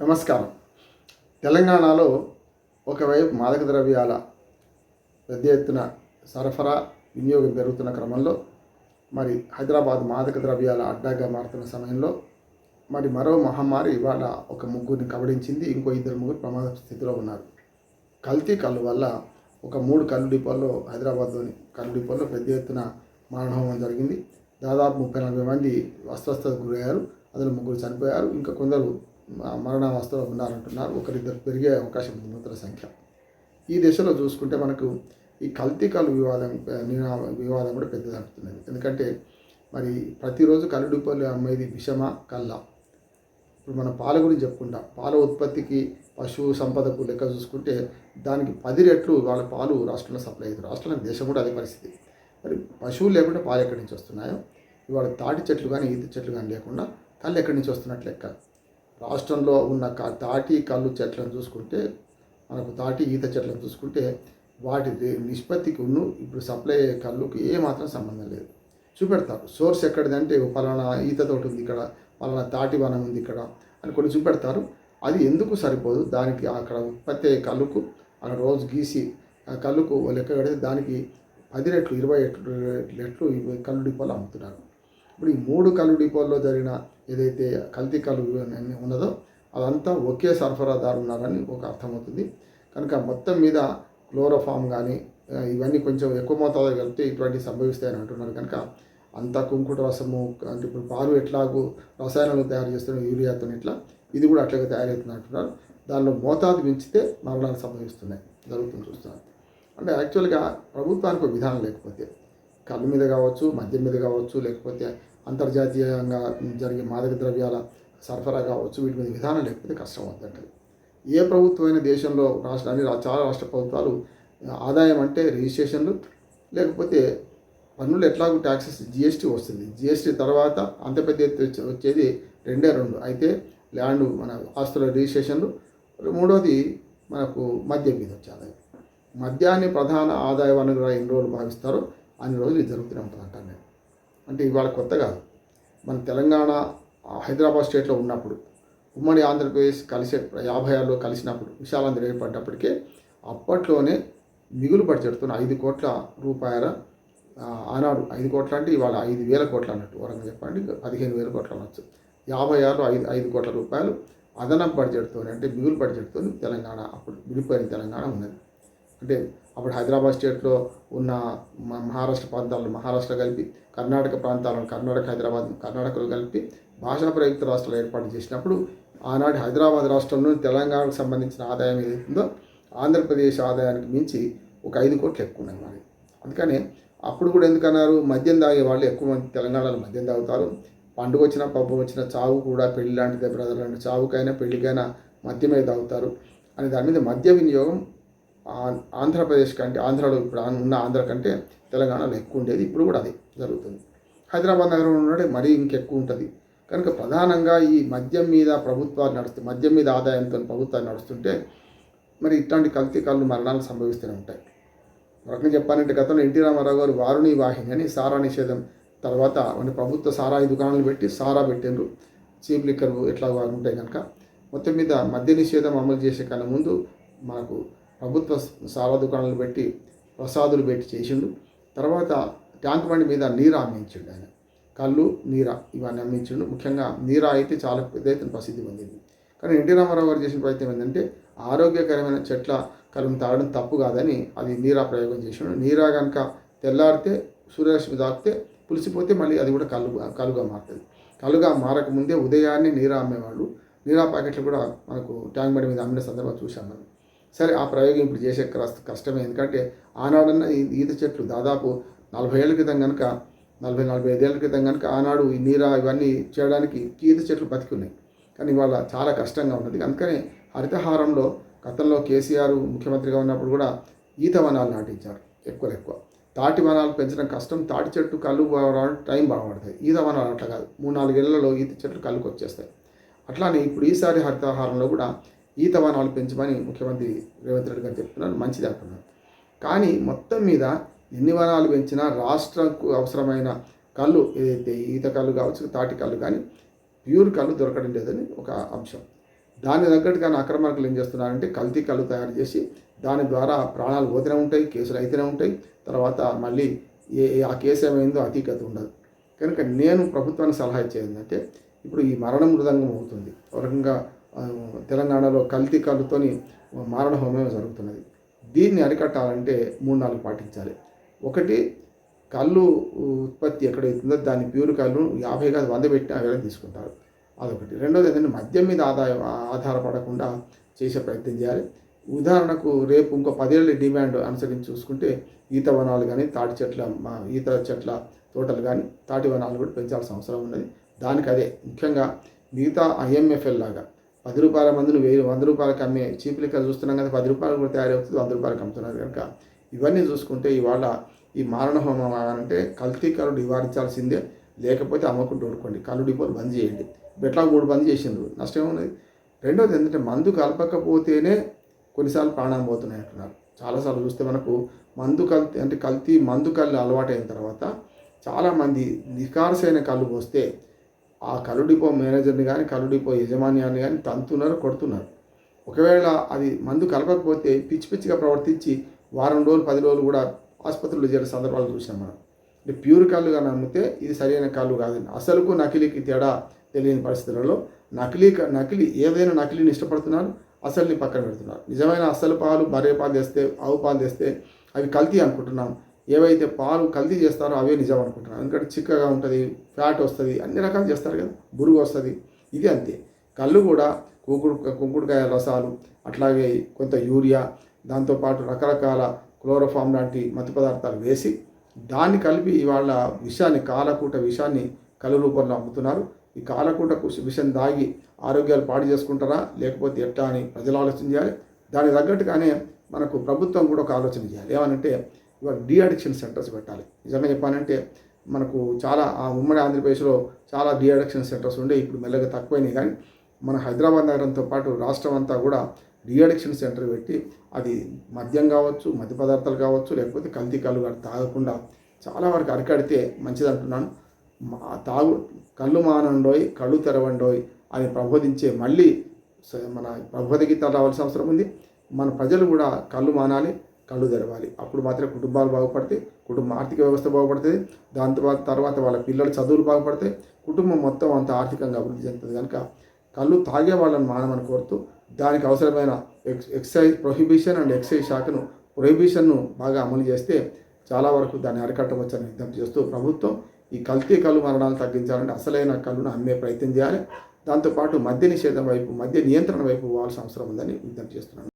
నమస్కారం. తెలంగాణలో ఒకవైపు మాదక ద్రవ్యాల పెద్ద ఎత్తున సరఫరా వినియోగం పెరుగుతున్న క్రమంలో మరి హైదరాబాద్ మాదక ద్రవ్యాల అడ్డాగా మారుతున్న సమయంలో మరి మరో మహమ్మారి ఇవాళ ఒక ముగ్గురిని కబడించింది ఇంకో ఇద్దరు ముగ్గురు ప్రమాద స్థితిలో ఉన్నారు. కల్తీ కళ్ళు వల్ల ఒక మూడు కళ్ళు డిపోల్లో హైదరాబాద్లోని కళ్ళు డిపోల్లో పెద్ద ఎత్తున మారణహోమం జరిగింది. దాదాపు ముప్పై నలభై మంది అస్వస్థతకు గురయ్యారు. అందులో ముగ్గురు చనిపోయారు. ఇంకా కొందరు మరణావస్థలో ఉన్నారంటున్నారు ఒకరిద్దరు పెరిగే అవకాశం ఉంది మృతుల సంఖ్య. ఈ దశలో చూసుకుంటే మనకు ఈ కల్తీ వివాదం వివాదం కూడా పెద్దది ఎందుకంటే మరి ప్రతిరోజు కళ్ళు అమ్మేది విషమ కళ్ళ ఇప్పుడు మనం పాల గురించి చెప్పుకుంటాం. పాల ఉత్పత్తికి పశువు సంపదకు లెక్క చూసుకుంటే దానికి పది రెట్లు వాళ్ళ పాలు రాష్ట్రంలో సప్లై అవుతుంది. రాష్ట్రంలో దేశం కూడా అదే పరిస్థితి. మరి పశువులు లేకుండా పాలు ఎక్కడి నుంచి వస్తున్నాయో? ఇవాళ తాటి చెట్లు కానీ ఈత చెట్లు కానీ లేకుండా కళ్ళు ఎక్కడి నుంచి వస్తున్నట్లు లెక్క? రాష్ట్రంలో ఉన్న క- తాటి కళ్ళు చెట్లను చూసుకుంటే మనకు తాటి ఈత చెట్లను చూసుకుంటే వాటి నిష్పత్తికి ఉన్న ఇప్పుడు సప్లై అయ్యే కళ్ళుకి ఏమాత్రం సంబంధం లేదు. చూపెడతారు. సోర్స్ ఎక్కడిదంటే పలానా ఈత తోట ఉంది ఇక్కడ పలానా తాటి వనం ఉంది ఇక్కడ అని కొన్ని చూపెడతారు. అది ఎందుకు సరిపోదు? దానికి అక్కడ ఉత్పత్తి అయ్యే కళ్ళుకు అక్కడ రోజు గీసి ఆ కళ్ళుకు లెక్క కడితే దానికి పది రెట్లు ఇరవై ఎట్లు రెట్లు కళ్ళు డిపోలు అమ్ముతున్నారు. ఇప్పుడు ఈ మూడు కళ్ళు డిపోల్లో జరిగిన ఏదైతే కల్తీ కలుగు ఉన్నదో అదంతా ఒకే సరఫరాదారు ఉన్నారని ఒక అర్థమవుతుంది. కనుక మొత్తం మీద క్లోరోఫామ్ కానీ ఇవన్నీ కొంచెం ఎక్కువ మోతాదులో కలిపితే ఇటువంటి సంభవిస్తాయని అంటున్నారు. కనుక అంత కుంకుట రసము అంటే ఇప్పుడు పాలు ఎట్లాగూ రసాయనాలు తయారు చేస్తున్న యూరియాతో ఇట్లా ఇది కూడా అట్లాగే తయారవుతుంది అంటున్నారు. దానిలో మోతాదు పెంచితే మరణాలు సంభవిస్తున్నాయి. జరుగుతుంది చూస్తున్నారు. అంటే యాక్చువల్గా ప్రభుత్వానికి విధానం లేకపోతే కళ్ళు మీద కావచ్చు మద్యం మీద కావచ్చు లేకపోతే అంతర్జాతీయంగా జరిగే మాదక ద్రవ్యాల సరఫరా కావచ్చు వీటి మీద విధానం లేకపోతే కష్టం అవుతుంటుంది ఏ ప్రభుత్వమైన దేశంలో రాష్ట్ర అన్ని చాలా రాష్ట్ర ప్రభుత్వాలు ఆదాయం అంటే రిజిస్ట్రేషన్లు లేకపోతే పన్నులు ఎట్లాగూ ట్యాక్సెస్ జిఎస్టీ వస్తుంది. జిఎస్టీ తర్వాత అంత పెద్ద ఎత్తు వచ్చే- వచ్చేది రెండే రెండు. అయితే ల్యాండ్ మన ఆస్తుల రిజిస్ట్రేషన్లు మూడోది మనకు మద్యం మీద వచ్చే ఆదాయం మద్యాన్ని ప్రధాన ఆదాయ వనరుగా ఎన్ని రోజులు భావిస్తారో అన్ని రోజులు ఇది జరుగుతూనే ఉంటుంది అంటాను నేను అంటే ఇవాళ కొత్తగా మన తెలంగాణ హైదరాబాద్ స్టేట్లో ఉన్నప్పుడు ఉమ్మడి ఆంధ్రప్రదేశ్ కలిసే యాభై ఆరులో కలిసినప్పుడు విశాలాంధ్ర ఏర్పడ్డప్పటికే అప్పట్లోనే మిగులు బడ్జెట్తో ఐదు కోట్ల రూపాయల ఆనాడు ఐదు కోట్ల అంటే ఇవాళ ఐదు వేల కోట్లు అన్నట్టు వరంగా చెప్పండి పదిహేను వేల కోట్లు అనొచ్చు. యాభై ఆరులో ఐదు ఐదు కోట్ల రూపాయలు అదనపు బడ్జెట్తో అంటే మిగులు బడ్జెట్తో తెలంగాణ అప్పుడు విడిపోయిన తెలంగాణ ఉన్నది. అంటే అప్పుడు హైదరాబాద్ స్టేట్లో ఉన్న మ- మహారాష్ట్ర ప్రాంతాలను మహారాష్ట్ర కలిపి కర్ణాటక ప్రాంతాలను కర్ణాటక హైదరాబాద్ కర్ణాటకలు కలిపి భాషా ప్రయుక్త రాష్ట్రాలు ఏర్పాటు చేసినప్పుడు ఆనాటి హైదరాబాద్ రాష్ట్రంలో తెలంగాణకు సంబంధించిన ఆదాయం ఏదైతుందో ఆంధ్రప్రదేశ్ ఆదాయానికి మించి ఒక ఐదు కోట్లు ఎక్కువ ఉన్నాయి మరి. అప్పుడు కూడా ఎందుకన్నారు? మద్యం తాగే వాళ్ళు ఎక్కువ మంది తెలంగాణలో మద్యం తాగుతారు. పండుగ వచ్చిన పబ్బం వచ్చిన చావు కూడా పెళ్ళి లాంటిదే బ్రదర్ లాంటి చావుకైనా పెళ్ళికైనా మద్యమే తాగుతారు. అనే దాని మీద మద్య వినియోగం ఆంధ్రప్రదేశ్ కంటే ఆంధ్రాలో ఇప్పుడు ఉన్న ఆంధ్ర కంటే తెలంగాణలో ఎక్కువ ఉండేది. ఇప్పుడు కూడా అదే జరుగుతుంది. హైదరాబాద్ నగరంలో ఉన్నడే మరీ ఇంకెక్కువ ఉంటుంది. కనుక ప్రధానంగా ఈ మద్యం మీద ప్రభుత్వాలు నడుస్తూ మద్యం మీద ఆదాయంతో ప్రభుత్వాలు నడుస్తుంటే మరి ఇట్లాంటి కల్తీ కళ్ళు మరణాలు సంభవిస్తూనే ఉంటాయి. ఒక చెప్పాలంటే గతంలో ఎన్టీ రామారావు గారు వారుని వాహిని అని సారా నిషేధం తర్వాత అంటే ప్రభుత్వ సారాయి దుకాణాలు పెట్టి సారా పెట్టిండ్రు. చీప్ లిక్కర్ ఎట్లా ఉంటాయి కనుక. మొత్తం మీద మద్య నిషేధం అమలు చేసే కన్నా ముందు మనకు ప్రభుత్వ సారా దుకాణాలు పెట్టి ప్రసాదులు పెట్టి చేసిండు. తర్వాత ట్యాంక్ బండి మీద నీరా అమ్మించిండు ఆయన. కళ్ళు నీరా ఇవన్నీ అమ్మించిండు. ముఖ్యంగా నీరా అయితే చాలా పెద్ద ఎత్తున ప్రసిద్ధి పొందింది. కానీ ఎన్టీ రామారావు గారు చేసిన ప్రయత్నం ఏంటంటే ఆరోగ్యకరమైన చెట్ల కలుపు తాగడం తప్పు కాదని అది నీరా ప్రయోగం చేసిండు. నీరా కనుక తెల్లారితే సూర్యరశ్మి తాకితే పులిసిపోతే మళ్ళీ అది కూడా కళ్ళు కలుగా మారుతుంది. కలుగా మారకముందే ఉదయాన్నే నీరా అమ్మేవాళ్ళు. నీరా ప్యాకెట్లు కూడా మనకు ట్యాంక్ బండి మీద అమ్మిన సందర్భం చూసాం మనం. సరే ఆ ప్రయోగం ఇప్పుడు చేసే కష్ట కష్టమే. ఎందుకంటే ఆనాడన్న ఈ ఈత చెట్లు దాదాపు నలభై ఏళ్ళ క్రితం కనుక నలభై నలభై ఐదేళ్ళ క్రితం కనుక ఆనాడు ఈ నీరా ఇవన్నీ చేయడానికి ఈత చెట్లు బతికున్నాయి. కానీ ఇవాళ చాలా కష్టంగా ఉన్నది. అందుకని హరితహారంలో గతంలో కేసీఆర్ ముఖ్యమంత్రిగా ఉన్నప్పుడు కూడా ఈత వనాలు నాటించారు ఎక్కువ ఎక్కువ. తాటి వనాలు పెంచడం కష్టం. తాటి చెట్టు కళ్ళు రావడానికి టైం బాగుపడతాయి. ఈత వనాలు అట్లా కాదు. మూడు నాలుగేళ్ళలో ఈత చెట్లు కళ్ళుకు వచ్చేస్తాయి అట్లానే ఇప్పుడు ఈసారి హరితహారంలో కూడా ఈత వనాలు పెంచమని ముఖ్యమంత్రి రేవంత్ రెడ్డి గారు చెప్తున్నారు. మంచిది అంటున్నారు. కానీ మొత్తం మీద ఎన్ని వనాలు పెంచినా రాష్ట్రంకు అవసరమైన కళ్ళు ఏదైతే ఈత కళ్ళు కావచ్చు తాటి కళ్ళు కానీ ప్యూర్ కళ్ళు దొరకడం లేదని ఒక అంశం. దాని తగ్గట్టుగా అక్రమార్కులు ఏం చేస్తున్నారంటే కల్తీ కళ్ళు తయారు చేసి దాని ద్వారా ప్రాణాలు పోతూనే ఉంటాయి కేసులు అయితేనే ఉంటాయి. తర్వాత మళ్ళీ ఏ ఆ కేసు ఏమైందో అతీకత ఉండదు. కనుక నేను ప్రభుత్వానికి సలహా ఇచ్చేది ఏంటంటే ఇప్పుడు ఈ మరణ మృదంగం అవుతుంది. ఒక రకంగా తెలంగాణలో కల్తీ కళ్ళుతోని మారణ హోమం జరుగుతున్నది. దీన్ని అరికట్టాలంటే మూడు నాలుగు పాటించాలి. ఒకటి కళ్ళు ఉత్పత్తి ఎక్కడైతుందో దాని ప్యూర్ కళ్ళు యాభై కాదు వంద పెట్టి అవి తీసుకుంటారు. అదొకటి. రెండోది ఏంటంటే మద్యం మీద ఆదాయం ఆధారపడకుండా చేసే ప్రయత్నం చేయాలి. ఉదాహరణకు రేపు ఇంకో పదేళ్ళ డిమాండ్ అనుసరించి చూసుకుంటే ఈత వనాలు కానీ తాటి చెట్ల మా ఈత చెట్ల తోటలు కానీ తాటి వనాలు కూడా పెంచాల్సిన అవసరం ఉన్నది. దానికి అదే ముఖ్యంగా మిగతా ఐఎంఎఫ్ఎల్ లాగా పది రూపాయల మందులు వెయ్యి వంద రూపాయలకి అమ్మే చీప్ లిక్కర్ చూస్తున్నాం కదా పది రూపాయలు కూడా తయారవుతుంది వంద రూపాయలకి అమ్ముతున్నారు కనుక. ఇవన్నీ చూసుకుంటే ఇవాళ ఈ మారణ హోమం అంటే కల్తీ కరుడు నివారించాల్సిందే లేకపోతే అమ్మకుండా ఊరుకోండి. కళ్ళు డిపోలు బంద్ చేయండి. ఎట్లా మూడు బంద్ చేసిండ్రు? నష్టం ఏమున్నది రెండోది ఏంటంటే మందు కలపకపోతేనే కొన్నిసార్లు ప్రాణం పోతున్నాయి అంటున్నారు. చాలాసార్లు చూస్తే మనకు మందు కల్తీ అంటే కల్తీ మందు కళ్ళు అలవాటైన తర్వాత చాలామంది నికార్సైన కళ్ళు పోస్తే ఆ కళ్ళు డిపో మేనేజర్ని కానీ కళ్ళు డిపో యజమాన్యాన్ని కానీ తంతున్నారు కొడుతున్నారు. ఒకవేళ అది మందు కలపకపోతే పిచ్చి పిచ్చిగా ప్రవర్తించి వారం రోజులు పది రోజులు కూడా ఆసుపత్రిలో చేరే సందర్భాలు చూసాం మనం. అంటే ప్యూర్ కళ్ళుగా నమ్మితే ఇది సరైన కళ్ళు కాదండి అసలుకు నకిలీకి తేడా తెలియని పరిస్థితులలో నకిలీ నకిలీ ఏదైనా నకిలీని ఇష్టపడుతున్నారు అసలుని పక్కన పెడుతున్నారు. నిజమైన అసలు పాలు బర్రె పాలు తెస్తే ఆవు పాలు తెస్తే అవి కల్తీ అనుకుంటున్నాం. ఏవైతే పాలు కల్తీ చేస్తారో అవే నిజం అనుకుంటున్నాం ఎందుకంటే చిక్కగా ఉంటుంది ఫ్యాట్ వస్తుంది అన్ని రకాలు చేస్తారు కదా బురుగు వస్తుంది. ఇది అంతే. కళ్ళు కూడా కుంకుడు కుంకుడుకాయ రసాలు అట్లాగే కొంత యూరియా దాంతోపాటు రకరకాల క్లోరోఫామ్ లాంటి మత్తు పదార్థాలు వేసి దాన్ని కలిపి ఇవాళ విషాన్ని కాలకూట విషాన్ని కళ్ళు రూపంలో అమ్ముతున్నారు. ఈ కాలకూట విషం దాగి ఆరోగ్యాలు పాడు చేసుకుంటారా లేకపోతే ఎట్టా అని ప్రజలు ఆలోచన చేయాలి. దానికి తగ్గట్టుగానే మనకు ప్రభుత్వం కూడా ఒక ఆలోచన చేయాలి. ఏమనంటే ఇవాళ డీ అడిక్షన్ సెంటర్స్ పెట్టాలి. నిజంగా చెప్పాలంటే మనకు చాలా ఆ ఉమ్మడి ఆంధ్రప్రదేశ్లో చాలా డీ అడిక్షన్ సెంటర్స్ ఉండే ఇప్పుడు మెల్లగా తక్కువైనాయి. కానీ మన హైదరాబాద్ నగరంతో పాటు రాష్ట్రం అంతా కూడా డీ అడిక్షన్ సెంటర్ పెట్టి అది మద్యం కావచ్చు మద్య పదార్థాలు కావచ్చు లేకపోతే కల్తీ కళ్ళు తాగకుండా చాలా వరకు అరికడితే మంచిది అంటున్నాను మా తాగు కళ్ళు మానండోయ్ కళ్ళు తెరవండోయ్ అని ప్రబోధించే మళ్ళీ మన ప్రబోధ గీతాలు రావాల్సిన అవసరం ఉంది. మన ప్రజలు కూడా కళ్ళు మానాలి. కళ్ళు తెరవాలి. అప్పుడు మాత్రమే కుటుంబాలు బాగుపడతాయి కుటుంబ ఆర్థిక వ్యవస్థ బాగుపడుతుంది దాంతో తర్వాత తర్వాత వాళ్ళ పిల్లల చదువులు బాగుపడతాయి కుటుంబం మొత్తం అంత ఆర్థికంగా అభివృద్ధి చెందుతుంది. కనుక కళ్ళు తాగే వాళ్ళని మానమని కోరుతూ దానికి అవసరమైన ex excise prohibition and excise శాఖను ప్రొహిబిషన్ను బాగా అమలు చేస్తే చాలా వరకు దాన్ని అరికట్టవచ్చని విజ్ఞప్తి చేస్తూ ప్రభుత్వం ఈ కల్తీ కళ్ళు మరణాలు తగ్గించాలంటే అసలైన కళ్ళును అమ్మే ప్రయత్నం చేయాలి. దాంతోపాటు మద్య నిషేధం వైపు మద్య నియంత్రణ వైపు పోవాల్సిన అవసరం ఉందని విజ్ఞప్తి చేస్తున్నాను.